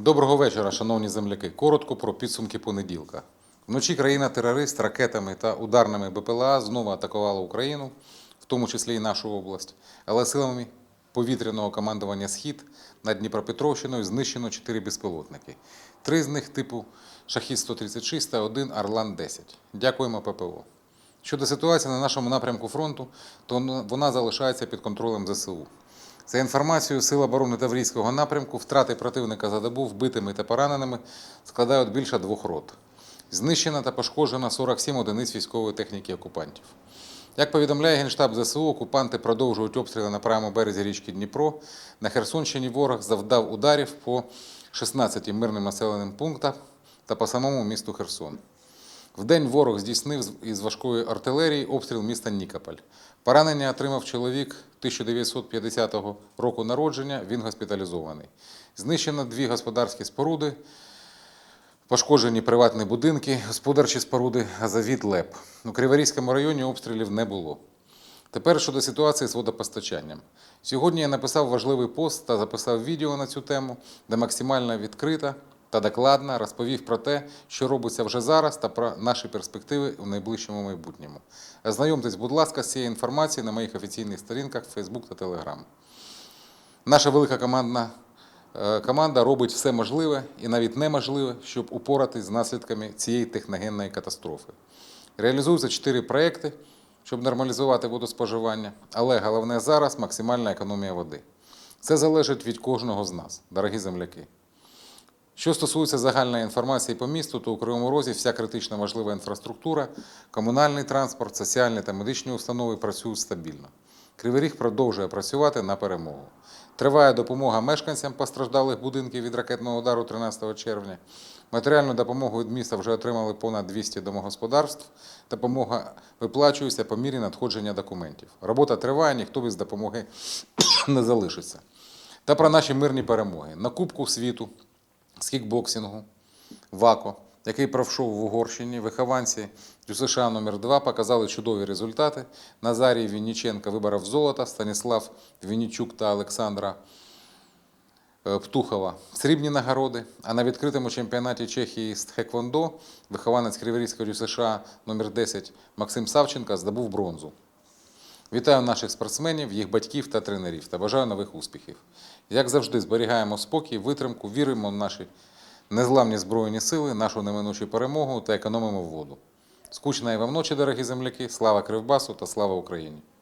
Доброго вечора, шановні земляки. Коротко про підсумки понеділка. Вночі країна-терорист ракетами та ударними БПЛА знову атакувала Україну, в тому числі і нашу область, але силами повітряного командування Схід над Дніпропетровщиною знищено чотири безпілотники. Три з них типу Шахід-136 та один Орлан-10. Дякуємо ППО. Щодо ситуації на нашому напрямку фронту, то вона залишається під контролем ЗСУ. За інформацією Сил оборони Таврійського напрямку, втрати противника за добу вбитими та пораненими складають більше двох рот. Знищено та пошкоджено 47 одиниць військової техніки окупантів. Як повідомляє Генштаб ЗСУ, окупанти продовжують обстріли на правому березі річки Дніпро. На Херсонщині ворог завдав ударів по 16 мирним населеним пунктам та по самому місту Херсон. Вдень ворог здійснив із важкої артилерії обстріл міста Нікополь. Поранення отримав чоловік 1950 року народження, він госпіталізований. Знищено дві господарські споруди, пошкоджені приватні будинки, господарчі споруди, газовід ЛЕП. У Криворізькому районі обстрілів не було. Тепер щодо ситуації з водопостачанням. Сьогодні я написав важливий пост та записав відео на цю тему, де максимально відкрита та докладно розповів про те, що робиться вже зараз, та про наші перспективи в найближчому майбутньому. Ознайомтесь, будь ласка, з цією інформацією на моїх офіційних сторінках Facebook та Telegram. Наша велика командна е, команда робить все можливе і навіть неможливе, щоб упоратись з наслідками цієї техногенної катастрофи. Реалізуються чотири проекти, щоб нормалізувати водоспоживання, але головне зараз максимальна економія води. Це залежить від кожного з нас, дорогі земляки. Що стосується загальної інформації по місту, то у Кривому Розі вся критично важлива інфраструктура, комунальний транспорт, соціальні та медичні установи працюють стабільно. Кривий Ріг продовжує працювати на перемогу. Триває допомога мешканцям постраждалих будинків від ракетного удару 13 червня. Матеріальну допомогу від міста вже отримали понад 200 домогосподарств. Допомога виплачується по мірі надходження документів. Робота триває, ніхто без допомоги не залишиться. Та про наші мирні перемоги. На Кубку світу з кікбоксингу ВАКО, який пройшов в Угорщині, вихованці ДЮСШ номер 2 показали чудові результати. Назарій Вінніченко виборов золото, Станіслав Віннічук та Олександра е, Птухова срібні нагороди. А на відкритому чемпіонаті Чехії з Тхеквондо вихованець Криворізького ДЮСШ номер 10 Максим Савченко здобув бронзу. Вітаю наших спортсменів, їх батьків та тренерів та бажаю нових успіхів. Як завжди, зберігаємо спокій, витримку, віримо в наші незламні збройні сили, нашу неминучу перемогу та економимо воду. Скучної вам ночі, дорогі земляки, слава Кривбасу та слава Україні!